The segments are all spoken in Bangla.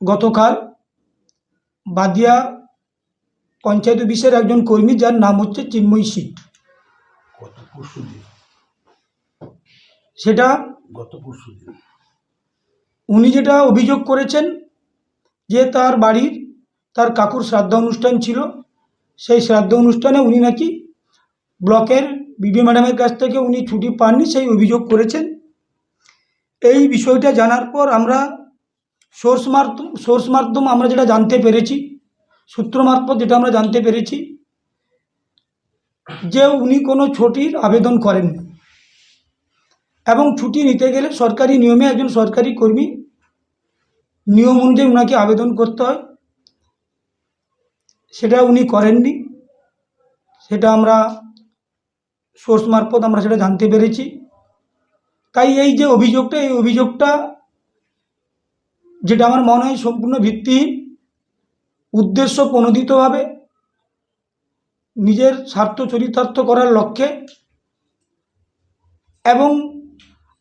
গতকাল বাদিয়া পঞ্চায়েত অফিসের একজন কর্মী যার নাম হচ্ছে চিন্ময় সিট সেটা গত পরশু উনি যেটা অভিযোগ করেছেন যে তার বাড়ির তার কাকুর শ্রাদ্ধ অনুষ্ঠান ছিল। সেই শ্রাদ্ধ অনুষ্ঠানে উনি নাকি ব্লকের বিডিও ম্যাডামের কাছ থেকে উনি ছুটি পাননি সেই অভিযোগ করেছেন। এই বিষয়টা জানার পর আমরা সোর্স মাধ্যম সোর্স মাধ্যম আমরা যেটা জানতে পেরেছি, সূত্র মারফত যেটা আমরা জানতে পেরেছি, যে উনি কোনো ছুটির আবেদন করেননি এবং ছুটি নিতে গেলে সরকারি নিয়মে একজন সরকারি কর্মী নিয়ম অনুযায়ী ওনাকে আবেদন করতে হয়। সেটা উনি করেননি। সেটা আমরা সোর্স মারফত আমরা সেটা জানতে পেরেছি। তাই এই যে অভিযোগটা, এই অভিযোগটা যেটা আমার মনে হয় সম্পূর্ণ ভিত্তিহীন, উদ্দেশ্য প্রণোদিতভাবে নিজের স্বার্থ চরিতার্থ করার লক্ষ্যে, এবং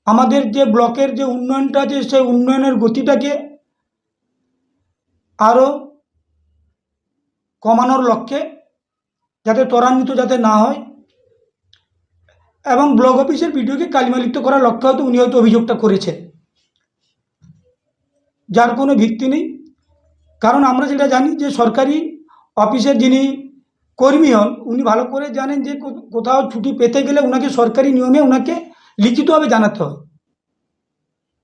আমাদের যে ব্লকের যে উন্নয়নটা আছে, সেই উন্নয়নের গতিটাকে আরও কমানোর লক্ষ্যে যাতে ত্বরান্বিত যাতে না হয়, এবং ব্লক অফিসের ভিডিওকে কালিমালিপ্ত করার লক্ষ্যে হয়তো উনি হয়তো অভিযোগটা করেছেন। যার কোনো ভিত্তি নেই। কারণ আমরা যেটা জানি যে সরকারি অফিসের যিনি কর্মী হন, উনি ভালো করে জানেন যে কোথাও ছুটি পেতে গেলে ওনাকে সরকারি নিয়মে ওনাকে লিখিতভাবে জানাতে হয়।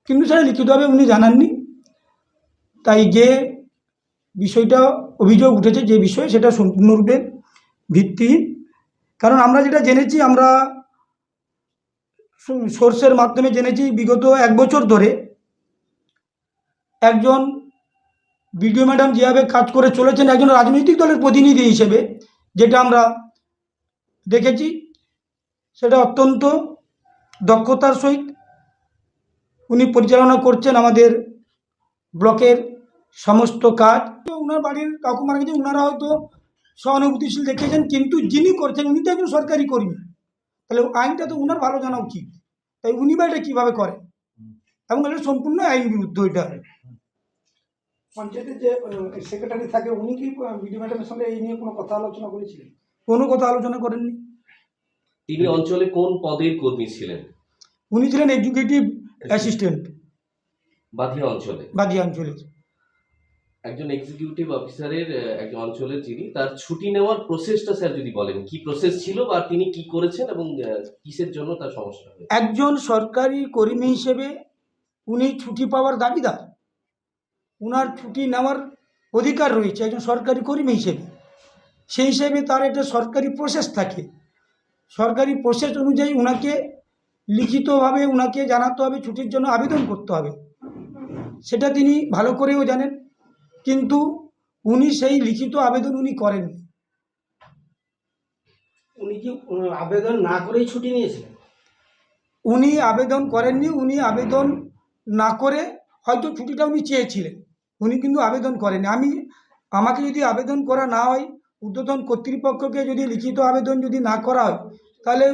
কিন্তু সেটা লিখিতভাবে উনি জানাননি। তাই যে বিষয়টা অভিযোগ উঠেছে, যে বিষয় সেটা সম্পূর্ণরূপে ভিত্তিহীন। কারণ আমরা যেটা জেনেছি, আমরা সোর্সের মাধ্যমে জেনেছি, বিগত এক বছর ধরে একজন বিডিও ম্যাডাম যেভাবে কাজ করে চলেছেন একজন রাজনৈতিক দলের প্রতিনিধি হিসেবে যেটা আমরা দেখেছি সেটা অত্যন্ত দক্ষতার সহিত উনি পরিচালনা করছেন আমাদের ব্লকের সমস্ত কাজ। তো ওনার বাড়ির কাকু মারা গেছে ওনারা হয়তো সহানুভূতিশীল দেখেছেন কিন্তু যিনি করছেন উনি তো একজন সরকারি কর্মী। তাহলে আইনটা তো ওনার ভালো জানা উচিত। তাই উনি বা এটা কীভাবে করেন? এবং এটা সম্পূর্ণ আইন বিরুদ্ধ এটা। পঞ্চায়েতের যে সেক্রেটারি থাকে উনি কি বিডি ম্যাডামের সঙ্গে এই নিয়ে কোনো কথা আলোচনা করেছিলেন? কোনো কথা আলোচনা করেননি। তিনি অঞ্চলে কোন পদের কর্মী ছিলেন? উনি ছিলেন এডুকেটিভ অ্যাসিস্ট্যান্ট বাধিয়া অঞ্চলে? বাদিয়া অঞ্চলের একজন এক্সিকিউটিভ অফিসারের একজন অঞ্চলের যিনি তার ছুটি নেওয়ার প্রসেসটা স্যার যদি বলেন কি প্রসেস ছিল বা তিনি কি করেছেন এবং কিসের জন্য তার সমস্যা একজন সরকারি কর্মী হিসেবে উনি ছুটি পাওয়ার দাবিদার। উনার ছুটি নেওয়ার অধিকার রয়েছে একজন সরকারি কর্মী হিসেবে। সেই হিসেবে তার একটা সরকারি প্রসেস থাকে। সরকারি প্রসেস অনুযায়ী ওনাকে লিখিতভাবে ওনাকে জানাতে হবে ছুটির জন্য আবেদন করতে হবে। সেটা তিনি ভালো করেও জানেন কিন্তু উনি সেই লিখিত আবেদন উনি করেননি। উনি কি আবেদন না করেই ছুটি নিয়েছিলেন? উনি আবেদন করেননি উনি আবেদন না করে হয়তো ছুটিটা উনি চেয়েছিলেন। উনি কিন্তু আবেদন করেন। আমি, আমাকে যদি আবেদন করা না হয়, ঊর্ধ্বতন কর্তৃপক্ষকে যদি লিখিত আবেদন যদি না করা হয়, তাহলে